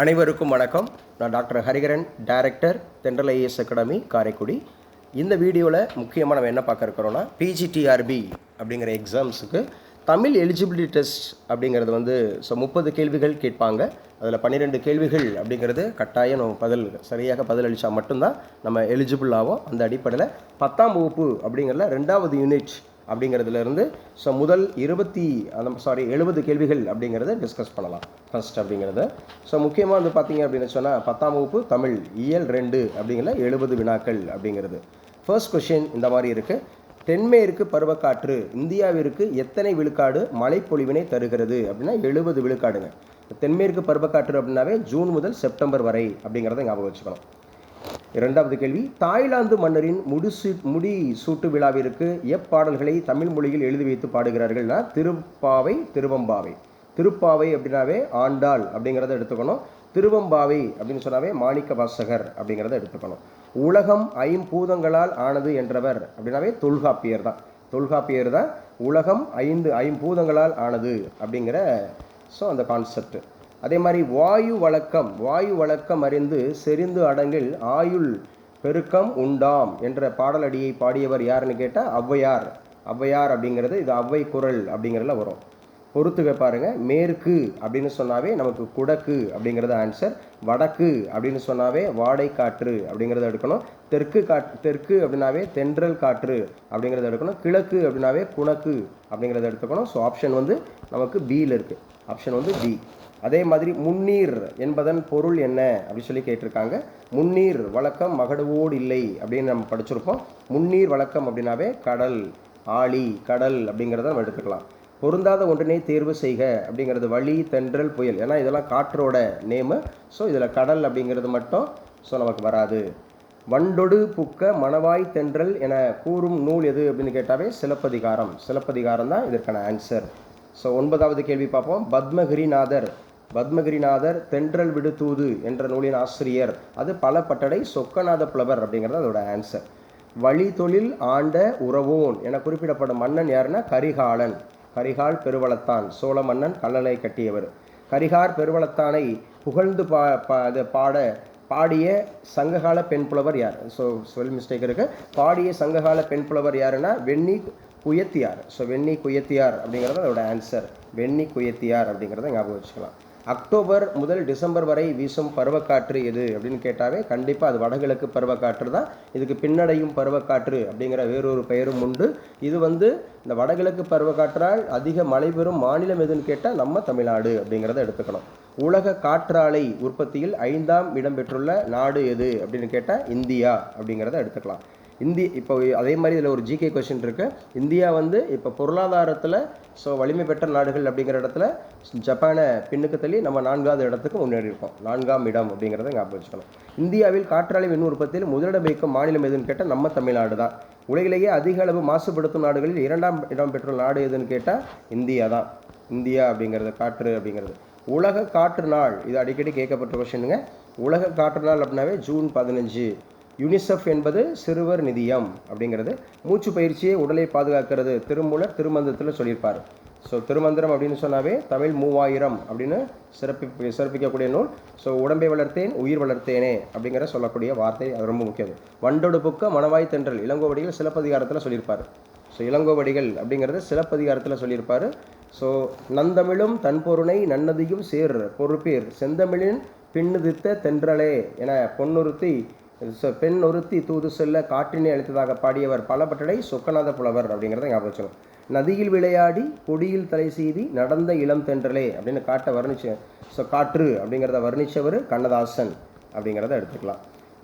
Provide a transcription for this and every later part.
அனைவருக்கும் வணக்கம். நான் doctor Hariharan director Thendral IAS academy Karaikudi. இந்த வீடியோவில் முக்கியமாக நம்ம என்ன பார்க்க இருக்கிறோன்னா பிஜிடிஆர்பி அப்படிங்கிற எக்ஸாம்ஸுக்கு தமிழ் எலிஜிபிலிட்டி டெஸ்ட் அப்படிங்கிறது வந்து ஸோ முப்பது கேள்விகள் கேட்பாங்க. அதில் பன்னிரெண்டு கேள்விகள் அப்படிங்கிறது கட்டாயம் நம்ம பதில் சரியாக பதில் அளித்தா மட்டும்தான் நம்ம எலிஜிபிள் ஆகும் அந்த அடிப்படையில் பத்தாம் வகுப்பு அப்படிங்கிறதுல ரெண்டாவது யூனிட் அப்படிங்கிறதுலேருந்து ஸோ முதல் இருபத்தி அந்த சாரி எழுபது கேள்விகள் அப்படிங்கிறத டிஸ்கஸ் பண்ணலாம். ஃபர்ஸ்ட் அப்படிங்கிறத. ஸோ முக்கியமாக வந்து பார்த்தீங்க அப்படின்னு சொன்னால் பத்தாம் வகுப்பு தமிழ் இயல் ரெண்டு அப்படிங்கிற எழுபது வினாக்கள் அப்படிங்கிறது. ஃபர்ஸ்ட் கொஷின் இந்த மாதிரி இருக்குது தென்மேற்கு பருவக்காற்று இந்தியாவிற்கு எத்தனை விழுக்காடு மழைப்பொழிவினை தருகிறது? அப்படின்னா எழுபது விழுக்காடுங்க. தென்மேற்கு பருவக்காற்று அப்படின்னாவே ஜூன் முதல் செப்டம்பர் வரை அப்படிங்கிறத ஞாபகம் வச்சுக்கணும். இரண்டாவது கேள்வி தாய்லாந்து மன்னரின் முடிசு முடி சூட்டு விழாவிற்கு எப்பாடல்களை தமிழ் மொழியில் எழுதி வைத்து பாடுகிறார்கள்னா திருப்பாவை திருவம்பாவை. திருப்பாவை அப்படின்னாவே ஆண்டாள் அப்படிங்கிறத எடுத்துக்கணும். திருவம்பாவை அப்படின்னு சொன்னாவே மாணிக்க வாசகர் அப்படிங்கிறத எடுத்துக்கணும். உலகம் ஐம்பூதங்களால் ஆனது என்றவர் அப்படின்னாவே தொல்காப்பியர் தான் தொல்காப்பியர் தான் உலகம் ஐந்து ஐம்பூதங்களால் ஆனது அப்படிங்கிற ஸோ அந்த கான்செப்ட் அதே மாதிரி வாயு வழக்கம் வாயு வழக்கம் அறிந்து செறிந்து அடங்கில் ஆயுள் பெருக்கம் உண்டாம் என்ற பாடலடியை பாடியவர் யாருன்னு கேட்டால் ஔவையார். ஔவையார் அப்படிங்கிறது இது ஔவை குரல் அப்படிங்கிறதுல வரும். பொறுத்துக்க பாருங்க. மேற்கு அப்படின்னு சொன்னாவே நமக்கு குடக்கு அப்படிங்கிறது ஆன்சர் வடக்கு அப்படின்னு சொன்னாவே வாடை காற்று அப்படிங்கிறத எடுக்கணும். தெற்கு காற்று தெற்கு அப்படின்னாவே தென்றல் காற்று அப்படிங்கிறத எடுக்கணும். கிழக்கு அப்படின்னாவே குணக்கு அப்படிங்கிறத எடுத்துக்கணும். ஸோ ஆப்ஷன் வந்து நமக்கு பியில் இருக்குது ஆப்ஷன் வந்து பி அதே மாதிரி முன்னீர் என்பதன் பொருள் என்ன அப்படின்னு சொல்லி கேட்டிருக்காங்க. முன்னீர் வழக்கம் மகடுவோடு இல்லை அப்படின்னு நம்ம படிச்சிருப்போம். முன்னீர் வழக்கம் அப்படின்னாவே கடல் ஆழி கடல் அப்படிங்கிறத நம்ம எடுத்துக்கலாம். பொருந்தாத ஒன்றினை தேர்வு செய்க அப்படிங்கிறது வழி தென்றல் புயல். ஏன்னா இதெல்லாம் காற்றோட நேமு. ஸோ இதில் கடல் அப்படிங்கிறது மட்டும் ஸோ நமக்கு வராது. வண்டொடு புக்க மணவாய் தென்றல் என கூறும் நூல் எது அப்படின்னு கேட்டாவே சிலப்பதிகாரம். சிலப்பதிகாரம் தான் இதற்கான ஆன்சர் ஸோ ஒன்பதாவது கேள்வி பார்ப்போம். பத்மகிரிநாதர் பத்மகிரிநாதர் தென்றல் விடுதூது என்ற நூலின் ஆசிரியர். அது பல பட்டடை சொக்கநாத புலவர் அப்படிங்கிறது அதோட ஆன்சர் வழி தொழில் ஆண்ட உறவோன் என குறிப்பிடப்படும் மன்னன் யாருன்னா கரிகாலன். கரிகால் பெருவளத்தான் சோழ மன்னன் கல்லணை கட்டியவர். கரிகார் பெருவளத்தானை புகழ்ந்து பா பா- இது பாட பாடிய சங்ககால பெண் புலவர் யார்? ஸோ சொல் மிஸ்டேக் இருக்கு. பாடிய சங்ககால பெண் புலவர் யாருன்னா வெண்ணி குயத்தியார். ஸோ வெண்ணி குயத்தியார் அப்படிங்கிறது அதோட ஆன்சர் வெண்ணி குயத்தியார் அப்படிங்கிறத ஞாபகம் வச்சுக்கலாம். அக்டோபர் முதல் டிசம்பர் வரை வீசும் பருவக்காற்று எது அப்படின்னு கேட்டாவே கண்டிப்பாக அது வடகிழக்கு பருவக்காற்று தான். இதுக்கு பின்னடையும் பருவக்காற்று அப்படிங்கிற வேறொரு பெயரும் உண்டு. இது வந்து இந்த வடகிழக்கு பருவக்காற்றால் அதிக மழை பெறும் மாநிலம் எதுன்னு கேட்டால் நம்ம தமிழ்நாடு அப்படிங்கிறத எடுத்துக்கணும். உலக காற்றாலை உற்பத்தியில் ஐந்தாம் இடம் பெற்றுள்ள நாடு எது அப்படின்னு கேட்டால் இந்தியா அப்படிங்கிறத எடுத்துக்கலாம். இந்தி இப்போ அதே மாதிரி இதில் ஒரு ஜிகே கொஷின் இருக்குது இந்தியா வந்து இப்போ பொருளாதாரத்தில் ஸோ வலிமை பெற்ற நாடுகள் அப்படிங்கிற இடத்துல ஜப்பானை பின்னுக்கு தள்ளி நம்ம நான்காவது இடத்துக்கு முன்னேறி இருக்கோம் நான்காம் இடம் அப்படிங்கிறத ஞாபகம் வச்சுக்கணும். இந்தியாவில் காற்றாலை மின் உற்பத்தியில் முதலிடம் வைக்கும் மாநிலம் எதுன்னு கேட்டால் நம்ம தமிழ்நாடு தான். உலகிலேயே அதிக அளவு மாசுபடுத்தும் நாடுகளில் இரண்டாம் இடம் பெற்ற நாடு எதுன்னு கேட்டால் இந்தியா தான். இந்தியா அப்படிங்கிறது காற்று அப்படிங்கிறது. உலக காற்று நாள் இது அடிக்கடி கேட்கப்பட்ட கொஷனுங்க உலக காற்று நாள் அப்படின்னாவே ஜூன் பதினஞ்சு. யுனிசெஃப் என்பது சிறுவர் நிதியம் அப்படிங்கிறது. மூச்சு பயிற்சியை உடலை பாதுகாக்கிறது. திருமூலர் திருமந்திரத்தில் சொல்லியிருப்பார். ஸோ திருமந்திரம் அப்படின்னு சொன்னாவே தமிழ் மூவாயிரம் அப்படின்னு சிறப்பி சிறப்பிக்கக்கூடிய நூல். ஸோ உடம்பை வளர்த்தேன் உயிர் வளர்த்தேனே அப்படிங்கிற சொல்லக்கூடிய வார்த்தை அது ரொம்ப முக்கியம். வண்டொடுப்புக்க மணவாய் தென்றல் இளங்கோவடிகள் சிலப்பதிகாரத்தில் சொல்லியிருப்பார். ஸோ இளங்கோவடிகள் அப்படிங்கிறது சிலப்பதிகாரத்தில் சொல்லியிருப்பார். ஸோ நந்தமிழும் தன்பொருணை நன்னதியும் சேர் பொறுப்பேர். செந்தமிழின் பின்னுதித்த தென்றலே என பொன்னுறுத்தி பெண் ஒருத்தி தூது செல்ல காற்றினை அளித்ததாக பாடியவர் பலபட்டடை சொக்கநாத புலவர் அப்படிங்கிறத ஞாபகம் வச்சுக்கணும். நதியில் விளையாடி கொடியில் தலை செய்தி நடந்த இளம் தென்றலே அப்படின்னு காட்ட வர்ணிச்ச ஸோ காற்று அப்படிங்கிறத வர்ணித்தவர் கண்ணதாசன் அப்படிங்கிறத எடுத்துக்கலாம்.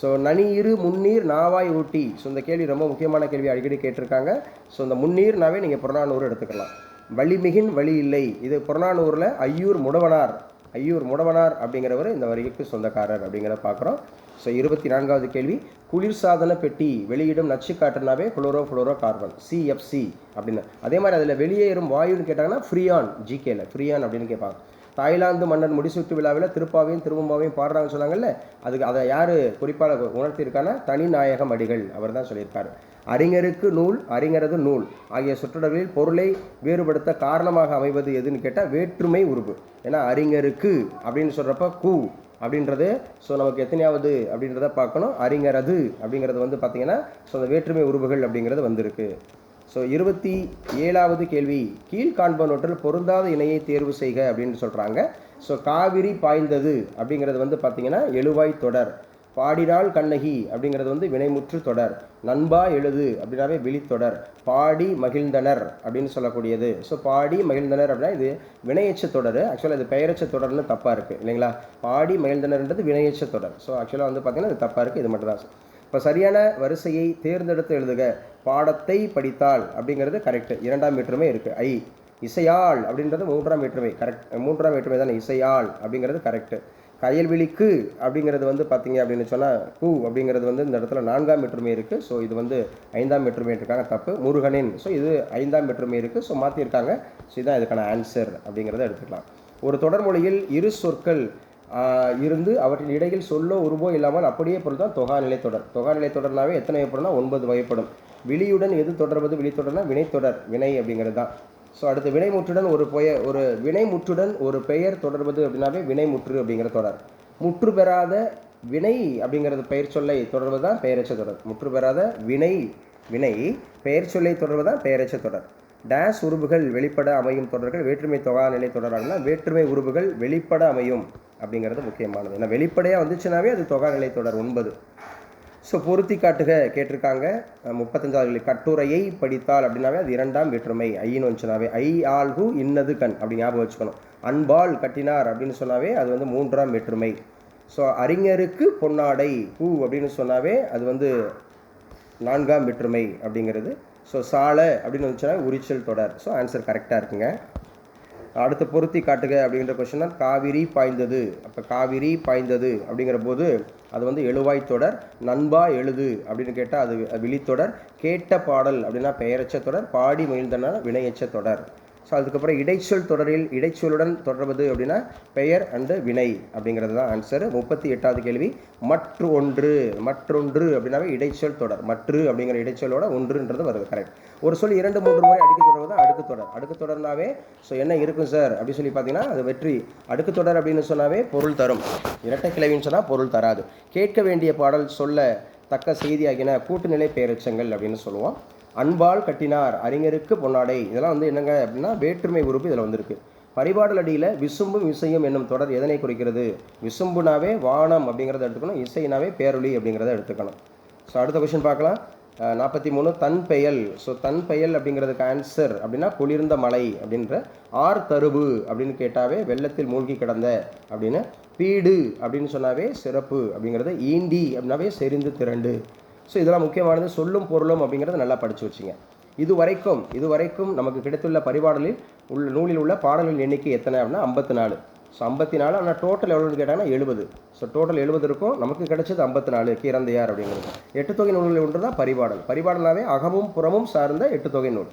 ஸோ நனியிரு முன்னீர் நாவாய் ஊட்டி. ஸோ இந்த கேள்வி ரொம்ப முக்கியமான கேள்வி அடிக்கடி கேட்டிருக்காங்க. ஸோ இந்த முன்னீர்னாவே நீங்கள் புறநானூறு எடுத்துக்கலாம். வழிமிகின் வழி இல்லை. இது புறநானூரில் ஐயூர் முடவனார் ஐயூர் முடவனார் அப்படிங்கிறவர் இந்த வரிக்கு சொந்தக்காரர் அப்படிங்கிறத பார்க்குறோம். ஸோ இருபத்தி நான்காவது கேள்வி குளிர்சாதன பெட்டி வெளியிடும் நச்சு காற்றுனாவே குளோரோ ஃப்ளோரோ கார்பன் சிஎஃப்சி அப்படின்னு. அதே மாதிரி அதில் வெளியேறும் வாயுன்னு கேட்டாங்கன்னா ஃப்ரீயான் ஜிகேல ஃப்ரீயான் அப்படின்னு கேட்பாங்க. தாய்லாந்து மன்னர் முடிசூட்டு விழாவில் திருப்பாவையும் திருவம்பாவையும் பாடுறாங்கன்னு சொன்னாங்கல்ல அதுக்கு அதை யார் குறிப்பாக உணர்த்தியிருக்கானா தனிநாயகம் அடிகள் அவர் தான் சொல்லியிருக்காரு அறிஞருக்கு நூல் அறிஞரது நூல் ஆகிய சொற்றொடர்களில் பொருளை வேறுபடுத்த காரணமாக அமைவது எதுன்னு கேட்டால் வேற்றுமை உருவு. ஏன்னா அறிஞருக்கு அப்படின்னு சொல்கிறப்ப கு அப்படின்றது ஸோ நமக்கு எத்தனையாவது அப்படின்றத பார்க்கணும். அறிஞரது அப்படிங்கிறது வந்து பார்த்தீங்கன்னா ஸோ அந்த வேற்றுமை உருவுகள் அப்படிங்கிறது வந்திருக்கு. ஸோ இருபத்தி ஏழாவது கேள்வி. கீழ்காண்பனொற்றில் பொருந்தாத இணையை தேர்வு செய்க அப்படின்னு சொல்கிறாங்க ஸோ காவிரி பாய்ந்தது அப்படிங்கிறது வந்து பார்த்தீங்கன்னா எழுவாய் தொடர். பாடினாள் கண்ணகி அப்படிங்கிறது வந்து வினைமுற்று தொடர். நண்பா எழுது அப்படின்னாவே விழித்தொடர். பாடி மகிழ்ந்தனர் அப்படின்னு சொல்லக்கூடியது. ஸோ பாடி மகிழ்ந்தனர் அப்படின்னா இது வினையச்ச தொடர். ஆக்சுவலாக இது பெயரச்ச தொடர்னு தப்பாக இருக்குது இல்லைங்களா? பாடி மகிழ்ந்தனர்ன்றது வினையச்ச தொடர். ஸோ ஆக்சுவலாக வந்து பார்த்திங்கன்னா இது தப்பாக இருக்குது இது மட்டும் தான் இப்போ சரியான வரிசையை தேர்ந்தெடுத்து எழுதுக. பாடத்தை படித்தால் அப்படிங்கிறது கரெக்டு இரண்டாம் மீட்டருமே இருக்குது ஐ இசையாள் அப்படின்றது மூன்றாம் வேற்றுமை. கரெக்ட் மூன்றாம் வேற்றுமை தானே? இசையாள் அப்படிங்கிறது கரெக்ட் கயல்விழிக்கு அப்படிங்கிறது வந்து பார்த்தீங்க அப்படின்னு சொன்னால் பூ அப்படிங்கிறது வந்து இந்த இடத்துல நான்காம் வேற்றுமை இருக்குது ஸோ இது வந்து ஐந்தாம் வேற்றுமை இருக்காங்க தப்பு. முருகனின். ஸோ இது ஐந்தாம் வேற்றுமை இருக்குது ஸோ மாற்றிருக்காங்க ஸோ இதுதான் இதுக்கான ஆன்சர் அப்படிங்கிறத எடுத்துக்கலாம். ஒரு தொடர்மொழியில் இரு சொற்கள் இருந்து அவற்றின் இடையில் சொல்லோ உருவோ இல்லாமல் அப்படியே பொருள் தான் தொகாநிலை தொடர். தொகாநிலை தொடர்னாவே எத்தனை வகைப்படும்னா ஒன்பது வகைப்படும். விழியுடன் எது தொடர்வது விழி தொடர்னா வினைத்தொடர் வினை அப்படிங்கிறது தான். ஸோ அடுத்து வினைமுற்றுடன் ஒரு பொய ஒரு வினைமுற்றுடன் ஒரு பெயர் தொடர்வது அப்படின்னாவே வினைமுற்று அப்படிங்கிற தொடர். முற்று பெறாத வினை அப்படிங்கிறது பெயர் சொல்லை தொடர்வது தான் பெயரச்ச தொடர். முற்று பெறாத வினை வினை பெயர் சொல்லை தொடர்வது தான் பெயரச்ச தொடர். டேஷ் உருவுகள் வெளிப்பட அமையும் தொடர்கள் வேற்றுமை தொகா நிலை தொடராகனா வேற்றுமை உருவுகள் வெளிப்பட அமையும் அப்படிங்கிறது முக்கியமானது. ஏன்னா வெளிப்படையாக வந்துச்சுனாவே அது தொகா நிலை தொடர் ஒன்பது. ஸோ பொருத்தி காட்டுக கேட்டிருக்காங்க. முப்பத்தஞ்சாவது கட்டுரையை படித்தால் அப்படின்னாவே அது இரண்டாம் வேற்றுமை. ஐன்னு வந்துச்சுனாவே ஐ ஆல்கு இன்னது கண் அப்படி ஞாபகம் வச்சுக்கணும். அன்பால் கட்டினார் அப்படின்னு சொன்னாவே அது வந்து மூன்றாம் வேற்றுமை. ஸோ அறிஞருக்கு பொன்னாடை பூ அப்படின்னு சொன்னாவே அது வந்து நான்காம் வேற்றுமை அப்படிங்கிறது. ஸோ சாலை அப்படின்னு வந்துச்சுன்னா உரிச்சல் தொடர் ஸோ ஆன்சர் கரெக்டாக இருக்குங்க. அடுத்து பொருத்தி காட்டுக அப்படிங்கிற கொஸ்டின் காவிரி பாய்ந்தது. அப்போ காவிரி பாய்ந்தது அப்படிங்கிற போது அது வந்து எழுவாய் தொடர் நண்பா எழுது அப்படின்னு கேட்டால் அது விழித்தொடர் கேட்ட பாடல் அப்படின்னா பெயரச்ச தொடர் பாடி மகிழ்ந்தனா வினையச்ச தொடர். ஸோ அதுக்கப்புறம் இடைச்சொல் தொடரில் இடைச்சொலுடன் தொடர்வது அப்படின்னா பெயர் அண்டு வினை அப்படிங்கிறது தான் ஆன்சர் முப்பத்தி எட்டாவது கேள்வி. மற்ற ஒன்று. மற்றொன்று அப்படின்னாவே இடைச்சொல் தொடர். மற்று அப்படிங்கிற இடைச்சொலோட ஒன்றுன்றது வருது. கரெக்ட் ஒரு சொல் இரண்டு மூன்று முறை அடுக்கு தொடர்வது தான் அடுக்கு தொடர். அடுக்கு தொடர்னாவே ஸோ என்ன இருக்கும் சார் அப்படின்னு சொல்லி பார்த்தீங்கன்னா அது வெற்றி. அடுக்கு தொடர் அப்படின்னு சொன்னாவே பொருள் தரும். இரட்டை கிளவின்னு சொன்னால் பொருள் தராது. கேட்க வேண்டிய பாடல் சொல்ல தக்க செய்தியாகின கூட்டுநிலை பெயரெச்சங்கள் அப்படின்னு சொல்லுவோம். அன்பால் கட்டினார் அறிஞருக்கு பொன்னாடை. இதெல்லாம் வந்து என்னங்க அப்படின்னா வேற்றுமை உறுப்பு இதில் வந்திருக்கு. பரிபாடல் அடியில் விசும்பும் இசையும் என்னும் தொடர் எதனை குறிக்கிறது? விசும்புனாவே வானம் அப்படிங்கிறத எடுத்துக்கணும். இசைனாவே பேரொளி அப்படிங்கிறத எடுத்துக்கணும். ஸோ அடுத்த கொஷின் பார்க்கலாம். நாற்பத்தி மூணு தன் பெயல். ஸோ தன் பெயல் அப்படிங்கிறதுக்கு ஆன்சர் அப்படின்னா குளிர்ந்த மலை அப்படின்ற ஆர் தருவு அப்படின்னு கேட்டாவே வெள்ளத்தில் மூழ்கி கிடந்த அப்படின்னு. பீடு அப்படின்னு சொன்னாவே சிறப்பு அப்படிங்கிறது ஈண்டி அப்படின்னாவே செறிந்து திரண்டு. ஸோ இதெல்லாம் முக்கியமானது சொல்லும் பொருளும் அப்படிங்கிறத நல்லா படித்து வச்சுங்க. இதுவரைக்கும் இதுவரைக்கும் நமக்கு கிடைத்துள்ள பரிபாடலில் உள்ள நூலில் உள்ள பாடல்களின் எண்ணிக்கை எத்தனை அப்படின்னா ஐம்பத்தி நாலு. ஸோ ஐம்பத்தி நாலு ஆனால் டோட்டல் எவ்வளோன்னு கேட்டாங்கன்னா எழுபது. ஸோ டோட்டல் எழுபது இருக்கும். நமக்கு கிடைச்சது ஐம்பத்தி நாலு கீரந்தையார் அப்படிங்கிறது. எட்டு தொகை நூல்களில் ஒன்று தான் பரிபாடல். பரிபாடல்னாவே அகமும் புறமும் சார்ந்த எட்டு தொகை நூல்.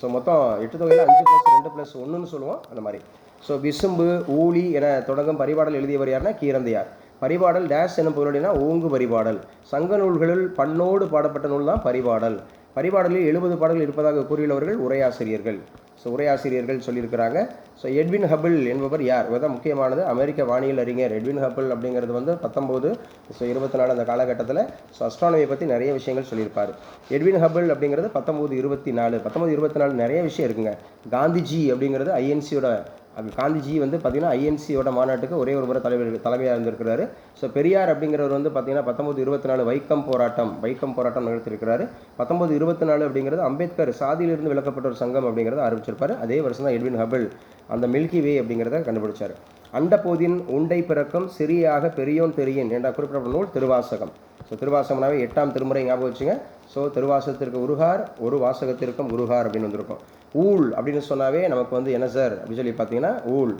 ஸோ மொத்தம் எட்டு தொகையில் அஞ்சு ப்ளஸ் ரெண்டு ப்ளஸ் ஒன்றுன்னு சொல்லுவோம் அந்த மாதிரி. ஸோ விசும்பு ஊழி என தொடங்கும் பரிபாடல் எழுதியவர் யாருன்னா கீரந்தையார். பரிபாடல் டேஷ் எனும் பொருளினா ஓங்கு பரிபாடல். சங்க நூல்களில் பண்ணோடு பாடப்பட்ட நூல் தான் பரிபாடல். பரிபாடலில் எழுபது பாடல்கள் இருப்பதாக கூறியுள்ளவர்கள் உரையாசிரியர்கள். ஸோ உரையாசிரியர்கள் சொல்லியிருக்கிறாங்க. ஸோ எட்வின் ஹபிள் என்பவர் யார்? இவர் தான் முக்கியமானது. அமெரிக்க வானியல் அறிஞர் எட்வின் ஹபிள் அப்படிங்கிறது வந்து பத்தொம்போது ஸோ இருபத்தி நாலு அந்த காலகட்டத்தில். ஸோ அஸ்ட்ரானமியை பற்றி நிறைய விஷயங்கள் சொல்லியிருப்பார். எட்வின் ஹபிள் அப்படிங்கிறது பத்தொம்போது இருபத்தி நாலு பத்தொம்போது இருபத்தி நாலு நிறைய விஷயம் இருக்குங்க. காந்திஜி அப்படிங்கிறது ஐஎன்சியோட அது காந்திஜி வந்து பார்த்திங்கன்னா ஐஎன்சியோட மாநாட்டுக்கு ஒரே ஒரு முறை தலைவர் தலைமையாக இருந்திருக்கிறாரு. ஸோ பெரியார் அப்படிங்கிறவர் வந்து பார்த்திங்கன்னா பத்தொம்பது இருபத்தி நாலு வைக்கம் போராட்டம் வைக்கம் போராட்டம் நிகழ்த்திருக்கிறாரு பத்தொம்பது இருபத்தி நாலு அப்படிங்கிறது அம்பேத்கர் சாதியிலிருந்து விலக்கப்பட்ட ஒரு சங்கம் அப்படிங்கிறத ஆரம்பிச்சிருப்பார். அதே வருஷம் தான் எட்வின் ஹபிள் அந்த மில்கி வே அப்படிங்கிறத கண்டுபிடிச்சார். அண்டபோதின் உண்டை பிறக்கும் சிறியாக பெரியோன் தெரியின் என்ற குறிப்பிட்ட நூல் திருவாசகம். ஸோ திருவாசகம்னாவே எட்டாம் திருமுறை ஞாபகம் வச்சுங்க. ஸோ திருவாசகத்திற்கு உருகார் ஒரு வாசகத்திற்கும் உருகார் அப்படின்னு வந்திருக்கும். ஊழ் அப்படின்னு சொன்னாவே நமக்கு வந்து என்ன சார்? அப்படின்னு சொல்லி பார்த்தீங்கன்னா ஊழ்.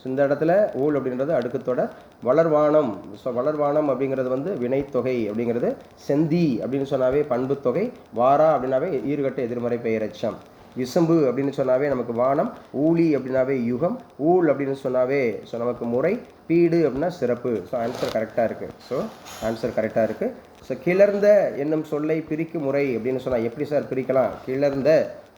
ஸோ இந்த இடத்துல ஊழ் அப்படின்றது அடுக்கத்தோட வளர்வானம். ஸோ வளர்வானம் அப்படிங்கிறது வந்து வினைத்தொகை அப்படிங்கிறது செந்தி அப்படின்னு சொன்னாவே பண்புத்தொகை. வாரா அப்படின்னாவே ஈர்கட்ட எதிர்மறை பெயரச்சம். இசம்பு அப்படின்னு சொன்னாவே நமக்கு வானம் ஊழி அப்படின்னாவே யுகம் ஊழ் அப்படின்னு சொன்னாவே ஸோ நமக்கு முறை பீடு அப்படின்னா சிறப்பு. ஸோ ஆன்சர் கரெக்டாக இருக்குது ஸோ ஆன்சர் கரெக்டாக இருக்குது ஸோ கிளர்ந்த என்னும் சொல்லை பிரிக்கும் முறை அப்படின்னு சொன்னால் எப்படி சார் பிரிக்கலாம்? கிளர்ந்த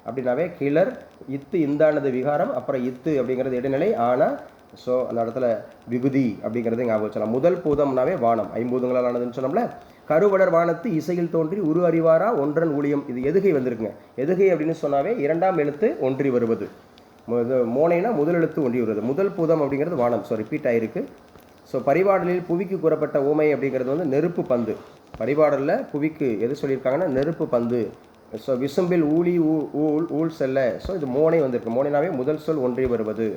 அப்படின்னாவே கிளர் இத்து இந்தானது விகாரம் அப்புறம் இத்து அப்படிங்கிறது இடைநிலை. ஆனால் ஸோ அந்த இடத்துல விகுதி அப்படிங்கிறது ஞாபகம் வச்சலாம் முதல் பூதம்னாவே வானம். ஐம்பூதங்களால் ஆனதுன்னு சொன்னோம்ல. கருவடர் வானத்து இசையில் தோன்றி உரு அறிவாரா? ஒன்றன் ஊழியம். இது எதுகை வந்திருக்குங்க. எதுகை அப்படின்னு சொன்னாவே இரண்டாம் எழுத்து ஒன்றி வருவது. மோனைனா முதல் எழுத்து ஒன்றி வருவது. முதல் பூதம் அப்படிங்கிறது வானம். ஸோ ரிப்பீட் ஆகிருக்கு ஸோ பரிபாடலில் புவிக்கு கூறப்பட்ட ஊமை அப்படிங்கிறது வந்து நெருப்பு பந்து. பரிபாடலில் புவிக்கு எது சொல்லியிருக்காங்கன்னா நெருப்பு பந்து. ஸோ விசும்பில் ஊழி ஊ ஊழ் ஊழ் செல்ல. ஸோ இது மோனை வந்திருக்கு. மோனைனாவே முதல் சொல் ஒன்றி வருவது.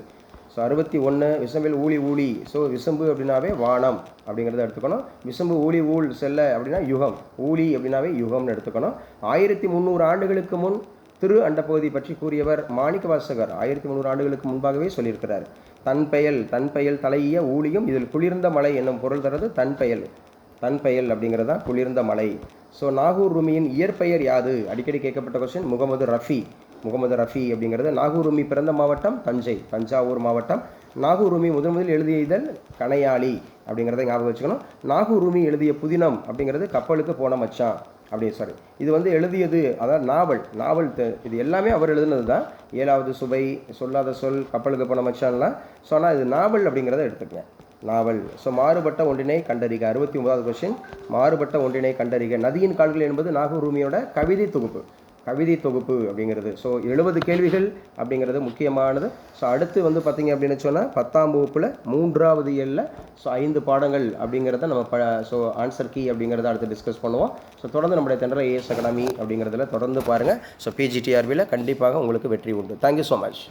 ஸோ அறுபத்தி ஒன்று விசம்பில் ஊழி ஊழி. ஸோ விசம்பு அப்படின்னாவே வானம் அப்படிங்கிறத எடுத்துக்கணும். விசம்பு ஊழி ஊழ் செல்ல அப்படின்னா யுகம். ஊழி அப்படின்னாவே யுகம்னு எடுத்துக்கணும். ஆயிரத்தி முந்நூறு ஆண்டுகளுக்கு முன் திரு அண்டப்பகுதி பற்றி கூறியவர் மாணிக்க வாசகர். ஆயிரத்தி முந்நூறு ஆண்டுகளுக்கு முன்பாகவே சொல்லியிருக்கிறார். தன் பெயல் தன் பெயல் தலையிய ஊழியும் இதில் குளிர்ந்த மலை என்னும் பொருள் தரது தன் பெயல். தன் பெயல் அப்படிங்கிறது தான் குளிர்ந்த மலை. ஸோ நாகூர் ரூமியின் இயற்பெயர் யாது? அடிக்கடி கேட்கப்பட்ட கொஸ்டின் முகமது ரஃபி. முகமது ரஃபி அப்படிங்கிறது நாகூர் ரூமி பிறந்த மாவட்டம் தஞ்சை தஞ்சாவூர் மாவட்டம். நாகூர் ரூமி முதன் முதலில் எழுதிய இதழ் கணையாளி அப்படிங்கிறத ஞாபகம் வச்சுக்கணும். நாகூர் ரூமி எழுதிய புதினம் அப்படிங்கிறது கப்பலுக்கு போன மச்சான் அப்படி சாரி இது வந்து எழுதியது அதாவது நாவல் நாவல் த- இது எல்லாமே அவர் எழுதுனது தான் ஏழாவது சுவை சொல்லாத சொல் கப்பலுக்கு போன மச்சான்லாம். ஸோ ஆனால் இது நாவல் அப்படிங்கிறத எடுத்துக்கங்க. நாவல். ஸோ மாறுபட்ட ஒன்றினை கண்டறிக. அறுபத்தி ஒன்பதாவது கொஸ்டின் மாறுபட்ட ஒன்றினை கண்டறிக. நதியின் கால்கள் என்பது நாகூர் ரூமியோட கவிதை தொகுப்பு. கவிதை தொகுப்பு அப்படிங்கிறது. ஸோ எழுபது கேள்விகள் அப்படிங்கிறது முக்கியமானது. ஸோ அடுத்து வந்து பார்த்திங்க அப்படின்னு சொன்னால் பத்தாம் வகுப்பில் மூன்றாவது இயலில் ஸோ ஐந்து பாடங்கள் அப்படிங்கிறத நம்ம ப ஸோ ஆன்சர் கீ அப்படிங்கிறத அடுத்து டிஸ்கஸ் பண்ணுவோம். ஸோ தொடர்ந்து நம்முடைய தென்றல் ஏஎஸ் அகாடமி அப்படிங்கிறதுல தொடர்ந்து பாருங்கள் ஸோ பிஜிடிஆர்பியில் கண்டிப்பாக உங்களுக்கு வெற்றி உண்டு. Thank you so much